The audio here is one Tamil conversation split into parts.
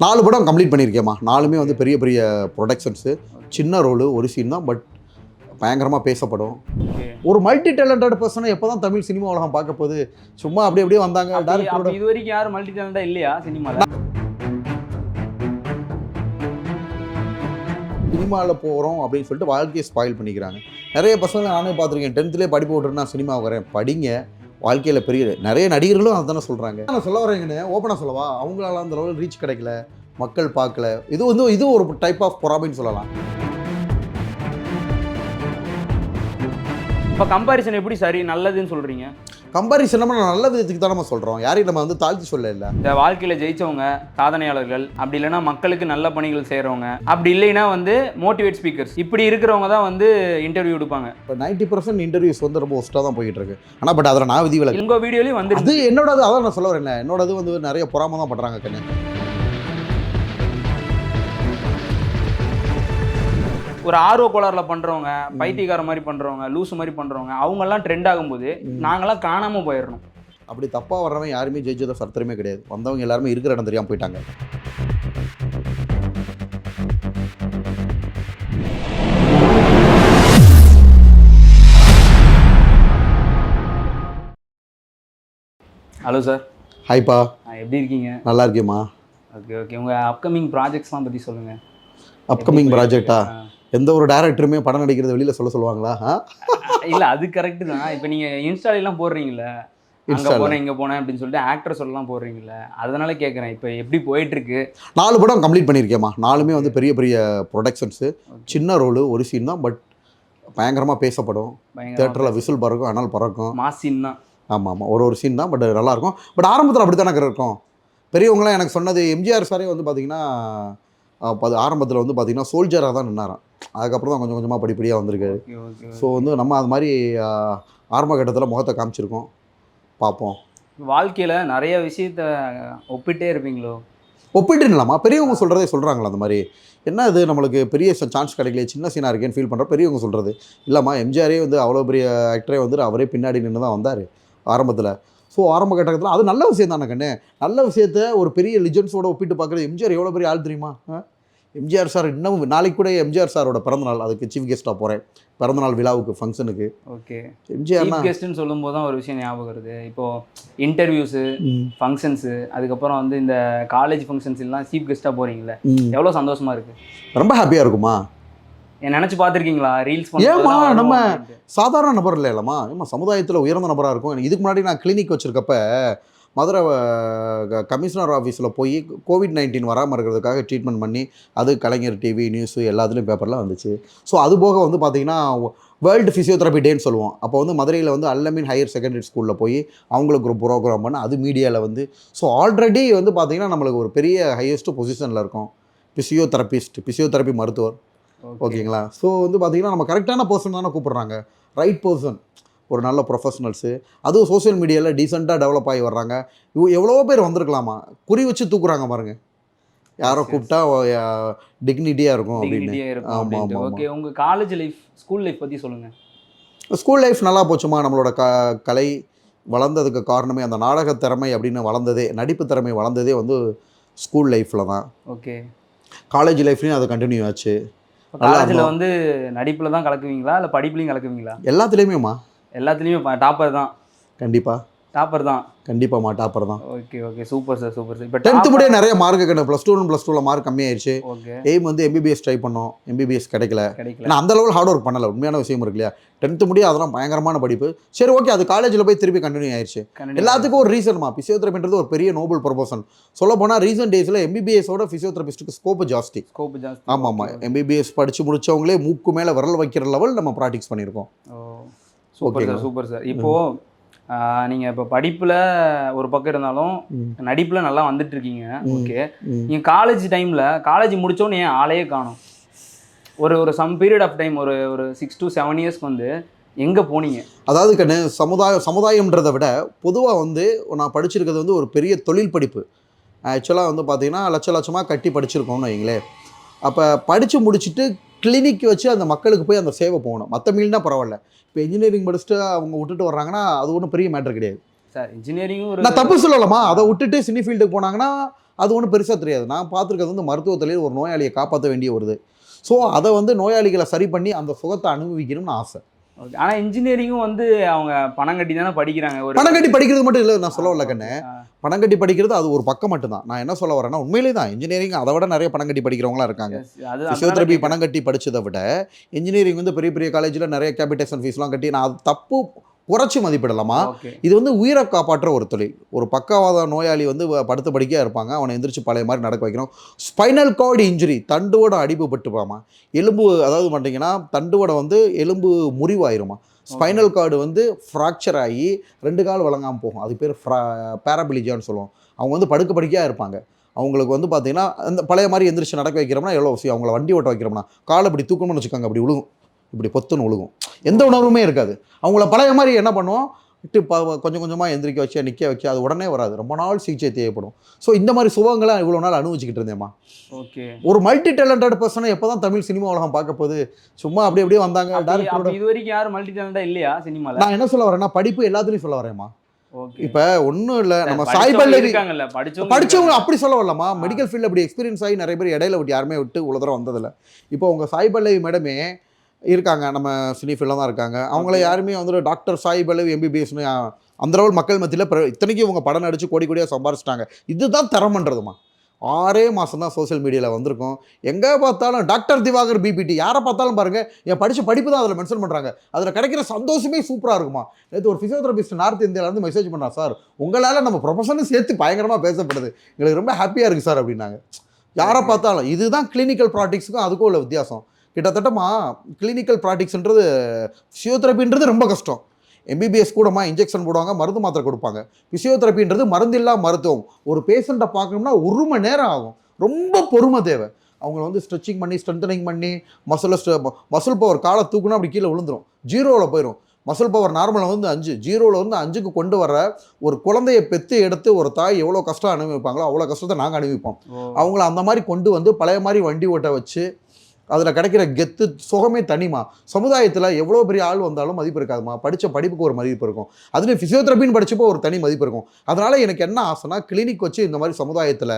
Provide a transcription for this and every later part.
நாலு படம் கம்ப்ளீட் பண்ணியிருக்கேம்மா. நாலுமே வந்து பெரிய பெரிய ப்ரொடக்ஷன்ஸு சின்ன ரோலு ஒரு சீன் தான் பட் பயங்கரமாக பேசப்படும். ஒரு மல்டி டேலண்டட் பர்சனை எப்போ தான் தமிழ் சினிமா உலகம் பார்க்க போகுது? சும்மா அப்படி அப்படியே வந்தாங்க. டேரக்டரோட இது வரைக்கும் யாரும் மல்டி டேலண்டா இல்லையா சினிமால? சினிமாவில் போகிறோம் அப்படின்னு சொல்லிட்டு வாழ்க்கையை ஸ்பாயில் பண்ணிக்கிறாங்க. நிறைய பசங்க நானே பார்த்துருக்கேன். டென்த்லேயே படிப்பு விட்டுட்டு நான் சினிமா வரேன். படிங்க. வாழ்க்கையில் பெரிய நிறைய நடிகர்களும் அதுதானே சொல்கிறாங்க நான் சொல்ல வரேங்கன்னு ஓப்பனாக சொல்லவா? அவங்களால அந்த லெவலில் ரீச் கிடைக்கல. மக்கள் பார்க்கல. இது வந்து இது ஒரு டைப் ஆஃப் பொறாமைன்னு சொல்லலாம். இப்போ கம்பாரிசன் எப்படி சரி? நல்லதுன்னு சொல்றீங்க? கம்பாரிசன் நம்ம நல்ல விதத்துக்கு தான் நம்ம சொல்கிறோம் யாரையும் நம்ம வந்து தாழ்த்தி சொல்ல இல்லை இந்த வாழ்க்கையில ஜெயிச்சவங்க சாதனையாளர்கள் அப்படி இல்லைன்னா மக்களுக்கு நல்ல பணிகள் செய்றவங்க அப்படி இல்லைன்னா வந்து மோட்டிவேட் ஸ்பீக்கர்ஸ் இப்படி இருக்கிறவங்க தான் வந்து இன்டர்வியூ எடுப்பாங்க. இப்போ நைன்ட்டி பர்சன்ட் இன்டர்வியூஸ் வந்து ரொம்ப ஒஸ்ட்டாக தான் போயிட்டு இருக்கு. ஆனால் பட் அதில் நான் விதி விலக்கு. உங்க வீடியோலயும் வந்து அது என்னோடது அதான் நான் சொல்ல வரேன் என்னோடது வந்து நிறைய பொறாம தான் பண்ணுறாங்க கண்ணு. ஒரு ஆர்வ கோளாறுல பண்றவங்க பைத்தியக்கார மாதிரி பண்றவங்க லூசு மாதிரி பண்றவங்க அவங்க எல்லாம் ட்ரெண்ட் ஆகும்போது நாங்கெல்லாம் காணாம போயிடணும் அப்படி தப்பாக வர்றவன் யாருமே ஜெயிச்சத சரித்திரமே கிடையாது. வந்தவங்க எல்லாருமே இருக்கிற இடம் தெரியாமல் போயிட்டாங்க. ஹலோ சார் ஹாய்ப்பா எப்படி இருக்கீங்க? நல்லா இருக்கேம்மா. ஓகே ஓகே உங்க அப்கமிங் ப்ராஜெக்ட்ஸ்லாம் பத்தி சொல்லுங்க. அப்கமிங் ப்ராஜெக்டா எந்த ஒரு டேரக்டருமே படம் நடிக்கிறது வெளியில் சொல்ல சொல்லுவாங்களா? இல்ல அது கரெக்ட் தான். இப்போ நீங்க இன்ஸ்டால எல்லாம் போடுறீங்கல்ல அங்க. போனேன் இங்க போனேன் அப்படின்னு சொல்லிட்டு ஆக்டர் சொல்லலாம் போடுறீங்கல்ல அதனால கேக்குறேன். இப்போ எப்படி போயிட்டு இருக்கு? நாலு படம் கம்ப்ளீட் பண்ணியிருக்கேம்மா. நாலுமே வந்து பெரிய பெரிய ப்ரொடக்ஷன்ஸு சின்ன ரோலு ஒரு சீன் தான் பட் பயங்கரமாக பேசப்படும். தேட்டரில் விசில் பறக்கும் ஆனால் பறக்கும். மாசின் தான். ஆமாம் ஆமாம் ஒரு ஒரு சீன் தான் பட் நல்லாயிருக்கும். பட் ஆரம்பத்தில் அப்படி தானே இருக்கும்? பெரியவங்களாம் எனக்கு சொன்னது எம்ஜிஆர் சாரே வந்து பார்த்தீங்கன்னா ஆரம்பத்தில் வந்து பார்த்தீங்கன்னா சோல்ஜராக தான் நின்னாராம். அதுக்கப்புறம் தான் கொஞ்சம் கொஞ்சமாக படிப்படியாக வந்திருக்காரு ஸோ வந்து நம்ம அது மாதிரி ஆரம்ப கட்டத்தில் முகத்தை காமிச்சிருக்கோம். பார்ப்போம். வாழ்க்கையில நிறைய விஷயத்த ஒப்பிட்டே இருப்பீங்களோ? ஒப்பிட்டு இல்லாமா பெரியவங்க சொல்கிறதே சொல்கிறாங்களா அந்த மாதிரி. என்ன இது நம்மளுக்கு பெரிய சான்ஸ் கிடைக்கல சின்ன சீனாக இருக்கேன்னு ஃபீல் பண்ணுற பெரியவங்க சொல்கிறது இல்லைம்மா எம்ஜிஆரே வந்து அவ்வளோ பெரிய ஆக்டரே வந்து அவரே பின்னாடி நின்று தான் வந்தார் ஆரம்பத்தில். ஸோ ஆரம்ப கட்டத்தில் அது நல்ல விஷயம் தானே கண்ணு. நல்ல விஷயத்த ஒரு பெரிய லிஜெண்ட்ஸோட ஒப்பிட்டு பார்க்குறது எம்ஜிஆர் எவ்வளோ பெரிய ஆள் தெரியுமா? எம்ஜிஆர் சார் இன்னும் நாளைக்கு கூட எம்ஜிஆர் சாரோட பிறந்தநாள் அதுக்கு சீஃப் கெஸ்ட்டாக போகிறேன் பிறந்தநாள் விழாவுக்கு ஃபங்க்ஷனுக்கு ஓகே. எம்ஜிஆர்னா சீஃப் கெஸ்ட்னு சொல்லும்போது தான் ஒரு விஷயம் ஞாபகம் வருது. இப்போ இன்டர்வியூஸு ஃபங்க்ஷன்ஸு அதுக்கப்புறம் வந்து இந்த காலேஜ் ஃபங்க்ஷன்ஸ் எல்லாம் சீஃப் கெஸ்ட்டாக ம். எவ்வளோ சந்தோஷமா இருக்கு? ரொம்ப ஹாப்பியாக இருக்குமா? என் நினச்சி பார்த்துருக்கீங்களா? ரீல்ஸ் ஏம்மா, நம்ம- சாதாரண நபர் இல்லை இல்லைம்மா ஏமா சமுதாயத்தில் உயர்ந்த நபராக இருக்கும். எனக்கு இதுக்கு முன்னாடி நான் கிளினிக் வச்சுருக்கப்ப மதுரை கமிஷனர் ஆஃபீஸில் போய் கோவிட் நைன்டீன் வராமல் இருக்கிறதுக்காக ட்ரீட்மெண்ட் பண்ணி அது கலைஞர் டிவி நியூஸு எல்லாத்துலேயும் பேப்பர்லாம் வந்துச்சு. ஸோ அது போக வந்து பார்த்தீங்கன்னா வேர்ல்டு ஃபிசியோதெரபி டேன்னு சொல்லுவோம். அப்போ வந்து மதுரையில் வந்து அல்லமின் ஹையர் செகண்டரி ஸ்கூலில் போய் அவங்களுக்கு ஒரு ப்ரோக்ராம் பண்ண அது மீடியாவில் வந்து ஸோ ஆல்ரெடி வந்து பார்த்தீங்கன்னா நம்மளுக்கு ஒரு பெரிய ஹையஸ்ட் பொசிஷனில் இருக்கும். பிசியோதெரபிஸ்ட் பிசியோதெரபி மருத்துவர். ஓகேங்களா? ஸோ வந்து பார்த்தீங்கன்னா நம்ம கரெக்டான பர்சன் தானே கூப்பிட்றாங்க. ரைட் பர்சன் ஒரு நல்ல ப்ரொஃபஷனல்ஸு அதுவும் சோஷியல் மீடியாவில் டீசெண்டாக டெவலப் ஆகி வர்றாங்க. இவ எவ்வளவோ பேர் வந்திருக்கலாமா? குறி வச்சு தூக்குறாங்க பாருங்க. யாரோ. கூப்பிட்டா டிக்னிட்டியாக இருக்கும் அப்படின்னு. டிகிரிட்டியாக இருக்கும் ஆமா, அப்படின்ட்டு. ஆமா, ஓகே உங்கள் காலேஜ் லைஃப் ஸ்கூல் லைஃப் பற்றி சொல்லுங்க. ஸ்கூல் லைஃப் நல்லா போச்சுமா? நம்மளோட க கலை வளர்ந்ததுக்கு காரணமே அந்த நாடக திறமை அப்படின்னு வளர்ந்ததே நடிப்பு திறமை வளர்ந்ததே வந்து ஸ்கூல் லைஃப்பில் தான். ஓகே காலேஜ் லைஃப்லேயும் அது கண்டினியூ ஆச்சு. காலேஜில். வந்து நடிப்பில் தான் கலக்குவீங்களா? இல்லை படிப்புலையும் கலக்குவீங்களா? எல்லாத்துலேயுமேம்மா. எல்லாத்துலேயுமே டாப்பர் தான். கண்டிப்பாக டாப்பர் தான். கண்டிப்பாகம்மா டாப்பர் தான். Okay okay super sir super sir இப்போ டென்த்து முடிய நிறைய மார்க்கு கண்டு ப்ளஸ் டூ ப்ளஸ் டூவில் மார்க் கம்மியாயிருச்சு. ஓகே எய்ம் வந்து எம்பிபிஎஸ் ட்ரை பண்ணோம். எம்பிபிஎஸ் கிடைக்கல. ஏன்னா அந்த லெவல் ஹார்ட் ஒர்க் பண்ணல. உண்மையான விஷயம் இருக்கு இல்லையா? டென்த்து முடிய அதெல்லாம் பயங்கரமான படிப்பு. சரி ஓகே அது காலேஜில் போய் திருப்பி கண்டினியூ ஆயிருச்சு. கண்டிப்பா. எல்லாத்துக்கும் ஒரு ரீசன்மா பிசியோதெரபின்றது ஒரு பெரிய நோபல் ப்ரொபோசன் சொல்ல போனால் ரீசன்ட் டேஸில் எம்பிபிஎஸோட பிசியோதெரபிஸ்ட்டுக்கு ஸ்கோப் ஜாஸ்தி. ஸ்கோப் ஜாஸ்தி. ஆமாம் ஆமாம். எம்பிபிஎஸ் படித்து முடிச்சவங்களே மூக்கு மேலே விரல் வைக்கிற லெவல் நம்ம ப்ராக்டிஸ் பண்ணியிருக்கோம். சூப்பர்? சார் சூப்பர் சார் இப்போ ஆஹ், நீங்க இப்போ படிப்புல ஒரு பக்கம் இருந்தாலும். நடிப்புல நல்லா வந்துட்டு இருக்கீங்க. ஓகே நீங்க காலேஜ் டைம்ல காலேஜ் முடிச்சோன்னு ஏன் ஆளையே காணும்? ஒரு ஒரு சம் பீரியட் ஆஃப் டைம் ஒரு ஒரு சிக்ஸ் to செவன் இயர்ஸ்க்கு வந்து எங்க போனீங்க? அதாவது கண்ணு சமுதாயம் சமுதாயம்ன்றதை விட பொதுவாக வந்து நான் படிச்சிருக்கிறது வந்து ஒரு பெரிய தொழில் படிப்பு. ஆக்சுவலாக வந்து பார்த்தீங்கன்னா லட்ச லட்சமாக கட்டி படிச்சிருக்கோம்னு வைங்களேன் அப்போ படித்து முடிச்சுட்டு கிளினிக் வச்சு அந்த மக்களுக்கு போய் அந்த சேவை போகணும். மற்ற மீல்னா பரவாயில்ல. இப்போ இன்ஜினியரிங் படிச்சுட்டு அவங்க விட்டுட்டு வர்றாங்கன்னா அது ஒன்றும் பெரிய மேட்டர் கிடையாது. சார் இன்ஜினியரிங்கும் நான் தப்பு சொல்லலாமா அதை விட்டுட்டு சினி ஃபீல்டுக்கு போனாங்கன்னா அது ஒன்றும் பெருசாக தெரியாது. நான் பார்த்துருக்கிறது வந்து மருத்துவத்திலேயே ஒரு நோயாளியை காப்பாற்ற வேண்டிய வருது ஸோ அதை வந்து நோயாளிகளை சரி பண்ணி அந்த சுகத்தை அனுபவிக்கணும்னு ஆசை. ஓகே ஆனால் இன்ஜினியரிங்கும் வந்து அவங்க பணம் கட்டி தானே படிக்கிறாங்க. ஒரு பணம் கட்டி படிக்கிறது மட்டும் இல்லை நான் சொல்ல வரல கண்ணு. பணம் கட்டி படிக்கிறது அது ஒரு பக்கம் மட்டும்தான். நான் என்ன சொல்ல வரேன்னா உண்மையிலே தான். இன்ஜினியரிங் அதை விட நிறைய பணம் கட்டி படிக்கிறவங்களாம் இருக்காங்க. ஃபிசியோதெரபி அதனால பணம் கட்டி படிச்சதை விட இன்ஜினியரிங் வந்து பெரிய பெரிய காலேஜில் நிறைய கேபிடேஷன் ஃபீஸ்லாம் கட்டி நான் அது தப்பு குறைச்சி மதிப்பிடலாமா? இது வந்து உயிரை காப்பாற்ற ஒரு தொழில். ஒரு பக்கவாத நோயாளி வந்து படுத்த படுக்கையாக இருப்பாங்க. அவனை எந்திரிச்சு பழைய மாதிரி நடக்க வைக்கிறோம் ஸ்பைனல் கார்டு இன்ஜுரி தண்டுவோட அடிப்பு பட்டுப்பாமா? எலும்பு அதாவது பார்த்தீங்கன்னா தண்டுவோட வந்து எலும்பு முறிவாயிருமா? ஸ்பைனல் கார்டு வந்து ஃப்ராக்சர் ஆகி ரெண்டு கால் வழங்காமல் போகும். அது பேர் ஃப்ரா பேராபிலிஜியான்னு சொல்லுவோம். அவங்க வந்து படுக்க படுக்கையாக இருப்பாங்க. அவங்களுக்கு வந்து பார்த்தீங்கன்னா அந்த பழைய மாதிரி எந்திரிச்சு நடக்க வைக்கிறோம்னா எவ்வளோ அவசியம்? அவங்கள வண்டி ஓட்ட வைக்கிறோம்னா காலை இப்படி தூக்கணும்னு வச்சுக்கோங்க அப்படி விழுகும் இப்படி பொத்துன்னு விழுகும் எந்த உணர்வுமே இருக்காது. அவங்கள பழைய மாதிரி என்ன பண்ணுவோம்? விட்டு ப கொஞ்சம் கொஞ்சமாக எந்திரிக்க வச்சு நிற்க வச்சு அது உடனே வராது. ரொம்ப நாள் சிகிச்சை தேவைப்படும். ஸோ இந்த மாதிரி சுகங்களை இவ்வளோ நாள் அனுபவிச்சுக்கிட்டு இருந்தேம்மா. ஓகே. ஒரு மல்டி டேலண்டட் பர்சனை எப்போ தான் தமிழ் சினிமா உலகம் பார்க்க போகுது? சும்மா அப்படி அப்படியே வந்தாங்க. டேரக்டரோட இது வரைக்கும் யாரும் மல்டி டேலண்டா இல்லையா சினிமால? நான் என்ன சொல்ல வரேன்னா படிப்பு எல்லாத்துலேயும் சொல்ல வரேம்மா. இப்போ ஒன்றும் இல்லை. நம்ம சாய் படிச்சவங்க அப்படி சொல்ல வரலாமா மெடிக்கல் ஃபீல்டில் அப்படி எக்ஸ்பீரியன்ஸ் ஆகி நிறைய பேர் இடையில விட்டு யாருமே விட்டு இவ்வளோ தூரம் வந்ததில்ல. இப்போ உங்கள் சாய் பல்லவி மேடமே இருக்காங்க. நம்ம சினி ஃபீல்டில் தான் இருக்காங்க. அவங்கள. யாருமே வந்து டாக்டர் சாய் பல்லவி எம்பிபிஎஸ்னு அந்த அளவு மக்கள் மத்தியில் இத்தனைக்கும் இவங்க படம் நடிச்சு கோடி கோடியாக சம்பாரிச்சிட்டாங்க. இதுதான் தரம்ன்றதுமா ஆறே மாதம் தான் சோஷியல் மீடியாவில் வந்திருக்கோம். எங்கே பார்த்தாலும் டாக்டர் திவாகர் பிபிடி யாரை பார்த்தாலும் பாருங்கள் என் படித்த படிப்பு தான் அதில் மென்ஷன் பண்ணுறாங்க அதில் கிடைக்கிற சந்தோஷமே சூப்பராக இருக்குமா நேற்று ஒரு ஃபிசியோதெரபிஸ்ட் நார்த் இந்தியாவிலேருந்து மெசேஜ் பண்ணா சார் உங்களால் நம்ம ப்ரொஃபஷனும் சேர்த்து பயங்கரமாக பேசப்படுது. எங்களுக்கு ரொம்ப ஹாப்பியாக இருக்குது சார் அப்படின்னாங்க. யாரை பார்த்தாலும். இதுதான் கிளினிக்கல் ப்ராக்டிக்ஸுக்கும் அதுக்கும் உள்ள வித்தியாசம். கிட்டத்தட்டமா கிளினிக்கல் ப்ராக்டிக்ஸ்ன்றது ஃபிசியோதெரபின்றது ரொம்ப கஷ்டம். எம்பிபிஎஸ் கூடமா இன்ஜெக்ஷன் போடுவாங்க மருந்து மாத்திரை கொடுப்பாங்க. ஃபிசியோதெரபின்றது மருந்தில்லா மருத்துவம். ஒரு பேஷண்ட்டை பார்க்கணும்னா ஒரு மணி நேரம் ஆகும். ரொம்ப பொறுமை தேவை. அவங்கள வந்து ஸ்ட்ரெச்சிங் பண்ணி ஸ்ட்ரென்தனிங் பண்ணி மசில் மசில் பவர் காலை தூக்குனா அப்படி கீழே விழுந்துரும். ஜீரோவில் போயிடும் மசில் பவர் நார்மலாக வந்து அஞ்சு. ஜீரோவில் வந்து அஞ்சுக்கு கொண்டு வர ஒரு குழந்தைய பெற்று எடுத்து ஒரு தாய் எவ்வளோ கஷ்டம் அனுபவிப்பாங்களோ அவ்வளோ கஷ்டத்தை நாங்கள் அனுபவிப்போம். அவங்கள அந்த மாதிரி கொண்டு வந்து பழைய மாதிரி வண்டி ஓட்ட வச்சு அதில் கிடைக்கிற கெத்து சுகமே தனிமா சமுதாயத்தில் எவ்வளோ பெரிய ஆள் வந்தாலும் மதிப்பு இருக்காதுமா படித்த படிப்புக்கு ஒரு மதிப்பு இருக்கும். அதுலேயும் ஃபிசியோதெரபின்னு படிச்சப்போ ஒரு தனி மதிப்பு இருக்கும். அதனால் எனக்கு என்ன ஆசைனா கிளினிக் வச்சு இந்த மாதிரி சமுதாயத்தில்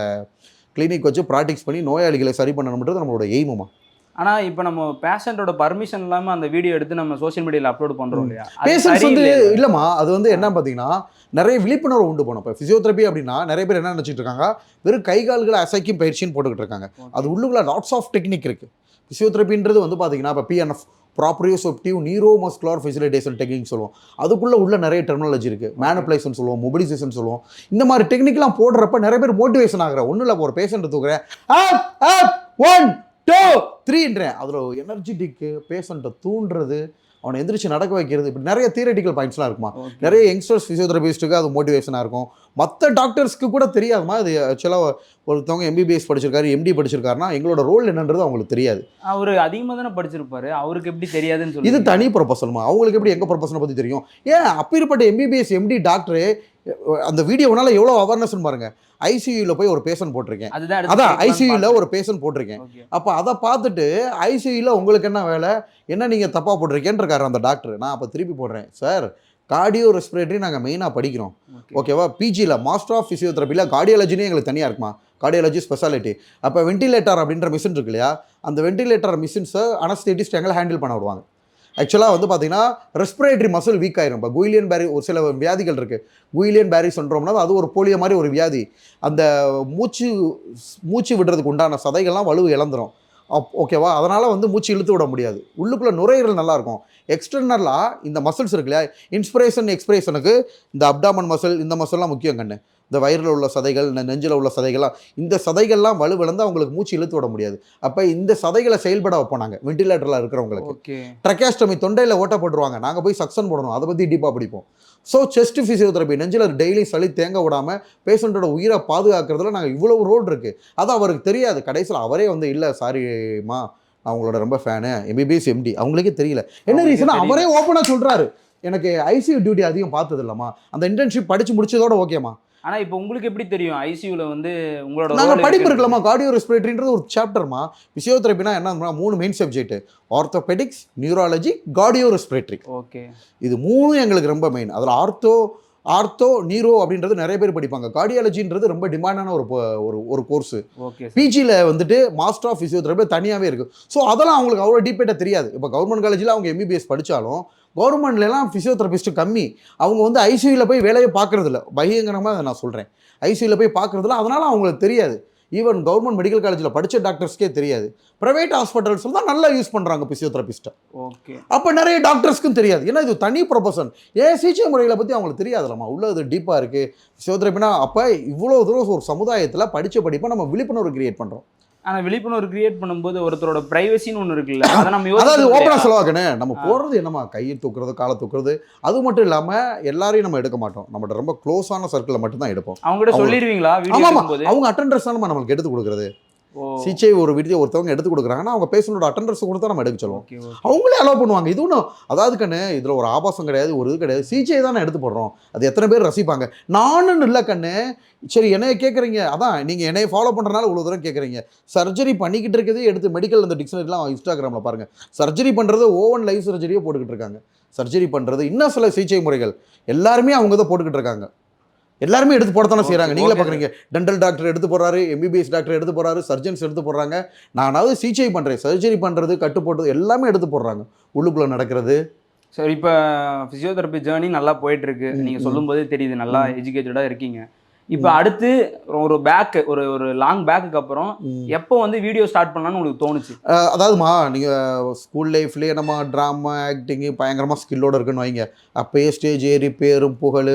கிளினிக் வச்சு ப்ராக்டிக்ஸ் பண்ணி நோயாளிகளை சரி பண்ணணுன்றது நம்மளோட எய்முமா ஆனா இப்போ நம்ம பேஷண்டோட பர்மிஷன் இல்லாம அந்த வீடியோ எடுத்து நம்ம சோஷியல் மீடியால அப்லோட் பண்றோம் இல்லையா? பேஷண்ட்ஸ் வந்து? இல்லைம்மா அது வந்து என்ன பார்த்தீங்கன்னா நிறைய விழிப்புணர்வு உண்டு போனோம். இப்போ ஃபிசியோதெரப்பி அப்படின்னா நிறைய பேர் என்ன நினச்சிட்டு இருக்காங்க வெறும் கை கால்களை அசைக்கும் பயிற்சின்னு போட்டுக்கிட்டு இருக்காங்க. அது உள்ளுக்குள்ள லாட்ஸ் ஆஃப் டெக்னிக் இருக்குது ஃபிசியோதெரப்பின்றது வந்து பார்த்தீங்கன்னா இப்போ PNF proprioceptive neuro muscular facilitation technique சொல்லுவோம். அதுக்குள்ளே உள்ள நிறைய டெர்மினாலஜி இருக்குது மேனப்ளைசன் சொல்லுவோம் மொபிலைசேஷன் சொல்லுவோம். இந்த மாதிரி டெக்னிக்லாம் போடுறப்ப நிறைய பேர் மோட்டிவேஷன் ஆகுற. ஒன்றும் இல்லை ஒரு பேஷண்ட் தூக்குறேன். ஆப் ஆப் ஒன் டூ த்ரீன்றேன் அதில் எனர்ஜெட்டிக்கு பேஷண்ட்டை தூண்டுறது அவனை எந்திரிச்சு நடக்க வைக்கிறது. இப்படி நிறைய தியரட்டிக்கல் பாயிண்ட்ஸ்லாம் இருக்குமா. நிறைய யங்ஸ்டர்ஸ் ஃபிசியோதெரபிஸ்ட்டுக்கு அது மோட்டிவேஷனாக இருக்கும். மற்ற டாக்டர்ஸ்க்கு கூட தெரியாதுமா இது ஆக்சுவலாக ஒருத்தவங்க எம்பிபிஎஸ் படிச்சிருக்காரு எம்டி படிச்சிருக்காருன்னா எங்களோட ரோல் என்னன்றது அவங்களுக்கு தெரியாது. அவரு அதிகமா தானே படிச்சிருப்பாரு. அவருக்கு எப்படி தெரியாதுன்னு இது சொல்லி தனி ப்ரொஃபஷனுமா அவங்களுக்கு எப்படி எங்கள் ப்ரொஃபஷனை பற்றி தெரியும்? ஏன் அப்பேற்பட்ட எம்பிபிஎஸ் எம்டி டாக்டரு அந்த வீடியோனால எவ்வளோ அவேர்னஸ்னு பாருங்க. ஐசியூவில் போய் ஒரு பேஷண்ட் போட்டிருக்கேன். அதான் ஐசியூவில் ஒரு பேஷண்ட் போட்டிருக்கேன். அப்போ அதை பார்த்துட்டு ஐசியூவில் உங்களுக்கு என்ன வேலை? என்ன நீங்கள் தப்பாக போட்டிருக்கேன்னு இருக்காரு அந்த டாக்டர் நான் அப்போ திருப்பி போடுறேன். சார் கார்டியோ ரெஸ்பிரேட்டரி நாங்கள் மெயினாக படிக்கிறோம். ஓகேவா பிஜியில் மாஸ்டர் ஆஃப் ஃபிசியோதெரப்பியில் கார்டியாலஜினே எங்களுக்கு தனியாக இருக்குமா? கார்டியாலஜி ஸ்பெஷாலிட்டி அப்போ வென்டிலேட்டர் அப்படின்ற மிஷின் இருக்கு இல்லையா? அந்த வென்டிலேட்டர் மிஷின்ஸை அனஸ்தேட்டிஸ்ட் எங்களை ஹேண்டில் பண்ண விடுவாங்க. ஆக்சுவலாக வந்து பார்த்தீங்கன்னா ரெஸ்பிரேட்டரி மசில் வீக் ஆயிரும். இப்போ குயிலியன் பேரி ஒரு சில வியாதிகள் இருக்குது குயிலியன் பேரி சொல்கிறோம்னா அது ஒரு போலியோ மாதிரி ஒரு வியாதி. அந்த மூச்சு மூச்சு விடுறதுக்கு உண்டான சதைகள்லாம் வலு இழந்துரும். அப் ஓகேவா அதனால் வந்து மூச்சு இழுத்து விட முடியாது. உள்ளுக்குள்ளே நுரையீரல் நல்லா இருக்கும். எக்ஸ்டர்னலாக இந்த மசில்ஸ் இருக்கு இல்லையா? இன்ஸ்பிரேஷன் எக்ஸ்பிரேஷனுக்கு இந்த அப்டாமன் மசில் இந்த மசில்லாம் முக்கியம் கண்ணு. இந்த வயிறில் உள்ள சதைகள் இந்த நெஞ்சில் உள்ள சதைகள்லாம் இந்த சதைகள்லாம் வலுவிழந்து அவங்களுக்கு மூச்சு இழுத்து விட முடியாது. அப்போ இந்த சதைகளை செயல்பட வைப்போம் நாங்கள் வெண்டிலேட்டரில் இருக்கிறவங்களுக்கு. ட்ரக்காஸ்டமி தொண்டையில் ஓட்ட போட்டுருவாங்க. நாங்கள் போய் சக்ஷன் போடணும். அதை பற்றி டீப்பாக படிப்போம். ஸோ செஸ்ட் ஃபிசியோதெரப்பி நெஞ்சில் டெய்லி சளி தேங்க விடாமல் பேஷண்ட்டோட உயிரை பாதுகாக்கிறதுல நாங்கள் இவ்வளவு ரோல் இருக்குது அது அவருக்கு தெரியாது. கடைசியில் அவரே வந்து இல்லை சாரிம்மா நான் உங்களோட ரொம்ப ஃபேனு எம்பிபிஎஸ் எம்டி அவங்களுக்கே தெரியல. என்ன ரீசன். அவரே ஓப்பனாக சொல்கிறாரு எனக்கு ஐசியூ டியூட்டி அதிகம் பார்த்தது இல்லைம்மா அந்த இன்டர்ன்ஷிப் படித்து முடிச்சதோட ஓகேம்மா. ஆனா இப்போ உங்களுக்கு எப்படி தெரியும்? ஐசியூல வந்து உங்களோட நாங்கள் படிப்பு இருக்கு. இருக்கலாமா கார்டியோ ரெஸ்பிரேட்டரின்றது ஒரு சாப்டர்மா ஃபிசியோதெரப்பினா என்ன மூணு main subject orthopedics neurology cardio respiratory okay இது மூணும் எங்களுக்கு ரொம்ப மெயின் அதில் ஆர்த்தோ ஆர்த்தோ நீரோ அப்படின்றது நிறைய பேர் படிப்பாங்க. கார்டியாலஜின்றது ரொம்ப டிமாண்டான ஒரு ஒரு ஒரு கோர்ஸ். பிஜியில் வந்துட்டு மாஸ்டர் ஆஃப் ஃபிசியோதெரபி தனியாகவே இருக்குது ஸோ அதெல்லாம் அவங்களுக்கு அவ்வளோ டீப்பேட்டாக தெரியாது. இப்போ கவர்மெண்ட் காலேஜில் அவங்க எம்பிபிஎஸ் படித்தாலும் கவர்மெண்ட்லலாம் ஃபிசியோதெரபிஸ்ட் கம்மி. அவங்க வந்து ஐசியூவில் போய் வேலையை பார்க்குறதில்ல. பயங்கரமாக அதை நான் சொல்கிறேன் ஐசியூவில் போய் பார்க்குறதில்ல. அதனால் அவங்களுக்கு தெரியாது. ஈவன் கவர்மெண்ட் மெடிக்கல் காலேஜில் படித்த டாக்டர்ஸ்க்கே தெரியாது. ப்ரைவேட் ஹாஸ்பிட்டல்ஸ் தான் நல்லா யூஸ் பண்ணுறாங்க ஃபிசியோதெரபிஸ்ட்டை ஓகே அப்போ நிறைய டாக்டர்ஸ்க்கும் தெரியாது. ஏன்னா இது தனி ப்ரொஃபஷன் ஏன் சிகிச்சை முறைகளை பற்றி அவங்களுக்கு தெரியாதுலம்மா. உள்ள இது டீப்பாக இருக்குது ஃபிசியோதெரபினா அப்போ இவ்வளோ தூரம் ஒரு சமுதாயத்தில் படித்த படிப்பை நம்ம விழிப்புணர்வு கிரியேட் பண்ணுறோம் ஆனா விழிப்புணர்வு கிரியேட் பண்ணும்போது ஒருத்தரோட பிரைவசின்னு ஒண்ணு இருக்குல்ல அதை நம்ம அதாவது ஓப்பனாக? செலவாக்கணே நம்ம. போடுறது என்னம்மா? கையை தூக்குறது காலை தூக்குறது அது மட்டும் இல்லாமல் எல்லாரையும் நம்ம எடுக்க மாட்டோம். நம்மகிட்ட ரொம்ப க்ளோஸான சர்க்கிளில் மட்டும்தான் எடுப்போம். அவங்க கிட்ட அவங்க- சொல்லிடுவீங்களா? வீடியோ ஆமாம் அவங்க அட்டண்டர்ஸ் தான் நம்ம நம்மளுக்கு எடுத்து கொடுக்குறது. சிகிச்சை ஒரு வீடியோ ஒருத்தவங்க எடுத்து கொடுக்குறாங்கன்னா அவங்க பேஷண்டோட அட்டண்டர்ஸ் கொடுத்தா நம்ம எடுக்க சொல்லுவோம். அவங்களே அலோவ் பண்ணுவாங்க. இது ஒன்றும் அதாவது கண்ணு இதில் ஒரு ஆபாசம் கிடையாது ஒரு இது கிடையாது. சிகிச்சை தானே எடுத்து போடுறோம். அது எத்தனை பேர் ரசிப்பாங்க. நானும் இல்லை கண்ணு. சரி என்னைய கேட்குறீங்க அதான் நீங்கள் என்னைய ஃபாலோ பண்ணுறனால இவ்வளோ தூரம் கேட்குறீங்க சர்ஜரி பண்ணிக்கிட்டு இருக்கிறதே எடுத்து மெடிக்கல் அந்த டிக்ஷனரிலாம் இன்ஸ்டாகிராமில் பாருங்கள் சர்ஜரி பண்ணுறது ஓவன் லைவ் சர்ஜரியே போட்டுக்கிட்டு இருக்காங்க. சர்ஜரி பண்ணுறது இன்னும் சில சிகிச்சை முறைகள். எல்லாருமே அவங்க தான் போட்டுக்கிட்டு இருக்காங்க. எல்லாருமே எடுத்து போடத்தானே செய்கிறாங்க நீங்களே. பார்க்குறீங்க டென்டல் டாக்டர் எடுத்து போடுறாரு எம்பிபிஎஸ் டாக்டர் எடுத்து போடுறாரு சர்ஜன்ஸ் எடுத்து போடுறாங்க நானாவது சிகிச்சை பண்ணுறேன் சர்ஜரி பண்ணுறது கட்டு போடுறது எல்லாமே எடுத்து போடுறாங்க. உள்ளுக்குள்ளே நடக்கிறது. சரி இப்போ ஃபிசியோதெரப்பி ஜேர்னி நல்லா போயிட்டு இருக்கு ம், நீங்க ம். சொல்லும்போதே தெரியுது. நல்லா எஜுகேட்டடா இருக்கீங்க. இப்போ அடுத்து ஒரு பேக் ஒரு ஒரு லாங் பேக்குக்கு அப்புறம் எப்போ வந்து வீடியோ ஸ்டார்ட் பண்ணலாம்னு உங்களுக்கு தோணுச்சு? அதாவதுமா நீங்கள் ஸ்கூல் லைஃப்லேயே நம்ம ட்ராமா ஆக்டிங்கு பயங்கரமாக ஸ்கில்லோட இருக்குன்னு வைங்க. அப்பயே ஸ்டேஜ் ஏறி பேரும் புகழ்